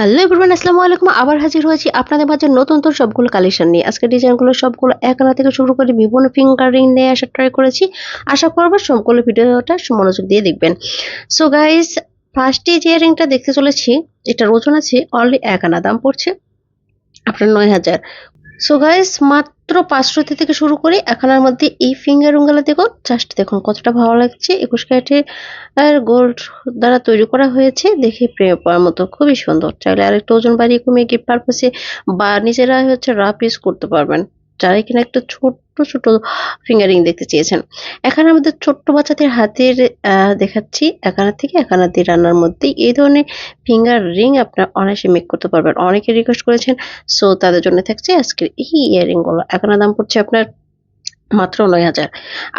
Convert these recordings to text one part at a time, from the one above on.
Hello everyone, আসসালামু আলাইকুম। আবার হাজির হয়েছি আপনাদের মাঝে নতুন নতুন সবগুলো কালেকশন নিয়ে। আজকে ডিজাইনগুলো সবগুলো এক আনা থেকে শুরু করে বিভিন্ন ফিঙ্গারিং নিয়ে আসার ট্রাই করেছি। আশা করব সবগুলো ভিডিওটা মনোযোগ দিয়ে দেখবেন। সো গাইস ফার্স্টে যে রিংটা দেখতে চলেছি, এটার ওজন আছে অনলি এক আনা, দাম পড়ছে আপনার নয় হাজার। সো গাইস মাত্র পাঁচশোতে থেকে শুরু করে এখানের মধ্যে এই ফিঙ্গার উঙ্গালা দেখুন জাস্ট দেখুন কতটা ভালো লাগছে। একুশ ক্যারেটের গোল্ড দ্বারা তৈরি করা হয়েছে, দেখে প্রেমে পড়ার মতো, খুবই সুন্দর। চাইলে আরেকটু ওজন বাড়িয়ে কমিয়ে গিফট পারপাসে বা নিজেরা হচ্ছে রাফ ইউজ করতে পারবেন। যারা কিনা একটা ছোট্ট ছোট ফিঙ্গারিং দেখতে চেয়েছেন। এখানে আমাদের ছোট্ট বাচ্চাদের হাতের দেখাচ্ছি। একানা থেকে একানা দিয়ে রান্নার মধ্যে এই ধরনের ফিঙ্গার রিং আপনার অনায়াসে মেক করতে পারবেন। অনেকে রিকোয়েস্ট করেছেন সো তাদের জন্য থাকছে আজকের এই ইয়াররিংগুলো একানা দাম পড়ছে আপনার মাত্র নয় হাজার।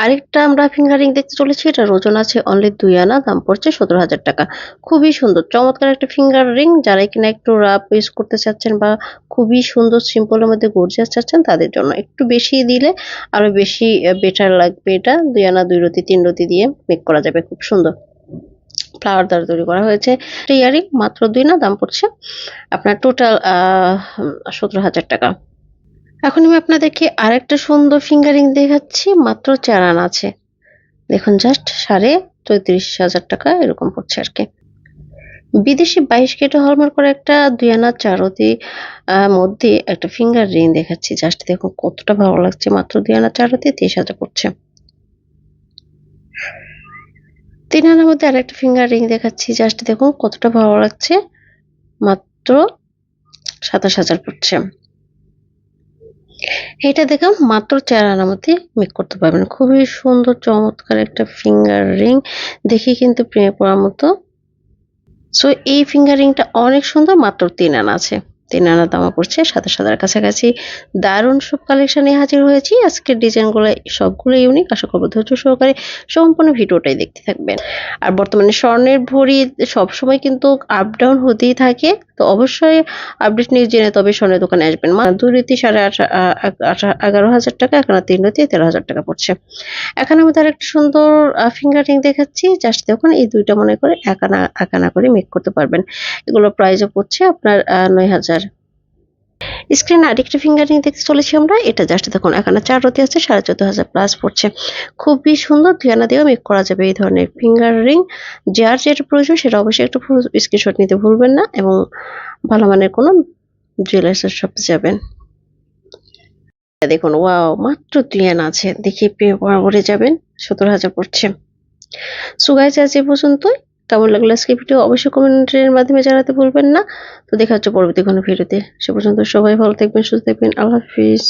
আরেকটা আমরা ফিঙ্গারিং দেখতে চলেছি এটা ওজন আছে অনলি দুই আনা, দাম পড়ছে সতেরো হাজার টাকা। খুবই সুন্দর, চমৎকার একটা ফিঙ্গার রিং যারা কিনা একটু রাফ ইউজ করতে চাচ্ছেন বা খুবই সুন্দর সিম্পলের মধ্যে গর্জিয়াস চাচ্ছেন, তাদের জন্য একটু বেশি দিলে আরও বেশি বেটার লাগবে এটা। দুই আনা, দুই রতি, তিন রতি দিয়ে মেক করা যাবে, খুব সুন্দর। ফ্লাওয়ার দ্বারা তৈরি করা হয়েছে। ইয়ারিং মাত্র দুই না দাম পড়ছে আপনার টোটাল সতেরো হাজার টাকা। এখন আমি আপনাদেরকে আরেকটা সুন্দর ফিঙ্গারিং দেখাচ্ছি, মাত্র চার আনা আছে। দেখুন জাস্ট সাড়ে চৌত্রিশ হাজার টাকা এরকম পড়ছে আর কি। বিদেশি বাইশ কেটে হলমার্ক করে একটা, দুই আনা চারতি মধ্যে একটা ফিঙ্গার রিং দেখাচ্ছি। জাস্ট দেখুন, কতটা ভালো লাগছে, মাত্র দুই আনা চারতি, তেইশ হাজার পড়ছে। তিন আনার মধ্যে আরেকটা ফিঙ্গার রিং দেখাচ্ছি। জাস্ট দেখুন, কতটা ভালো লাগছে, মাত্র সাতাশ হাজার পড়ছে। এটা দেখে মাত্র চার আনার মধ্যে মেক করতে পারবেন। খুবই সুন্দর, চমৎকার একটা ফিঙ্গার রিং দেখে কিন্তু প্রেমে পড়ার মতো। সো এই ফিঙ্গার রিংটা অনেক সুন্দর, মাত্র তিন আনা আছে। তিন আনা দামা পড়ছে সাথে সাদার কাছাকাছি দারুণ সব কালেকশনে হাজির হয়েছি। আজকের ডিজাইনগুলো সবগুলো ইউনিক আশা করব ধৈর্য সহকারে সম্পূর্ণ ভিডিওটাই দেখতে থাকবেন। আর বর্তমানে স্বর্ণের ভরি সবসময় কিন্তু আপ ডাউন হতেই থাকে, তো অবশ্যই আপডেট নিয়ে জেনে তবে স্বর্ণের দোকানে আসবেন। মা দুই রীতি সাড়ে এগারো হাজার টাকা, এখানে তিন রীতি তেরো হাজার টাকা পড়ছে। এখানে আমি তার একটা সুন্দর ফিঙ্গার দেখাচ্ছি জাস্ট দেখুন, এই দুইটা মনে করে একানা একানা করে মেক করতে পারবেন। এগুলো প্রাইসও পড়ছে আপনার নয় হাজার স্ক্রিনে আরেকটা ফিঙ্গার রিং দেখতে চলেছি আমরা। এটা জাস্ট দেখুন, এখানে চার রতি আছে, সাড়ে চোদ্দ হাজার প্লাস পড়ছে। খুবই সুন্দর ধুয়ানা দিয়েও মেক করা যাবে এই ধরনের ফিঙ্গার রিং যার যেটা প্রয়োজন সেটা অবশ্যই একটু স্ক্রিনশট নিতে ভুলবেন না এবং ভালো মানের কোনো জুয়েলার্সের শপে যাবেন। দেখুন ওয়াও মাত্র দুই আছে। দেখি পরে যাবেন, সতেরো হাজার পড়ছে। সুগাইজ আজ পর্যন্তই। কেমন লাগল আজকে ভিডিও অবশ্যই কমেন্টের মাধ্যমে জানাতে ভুলবেন না। তো দেখা হচ্ছে পরবর্তী কোনো ভিডিওতে সে পর্যন্ত সবাই ভালো থাকবেন, সুস্থ থাকবেন। আল্লাহ হাফিজ।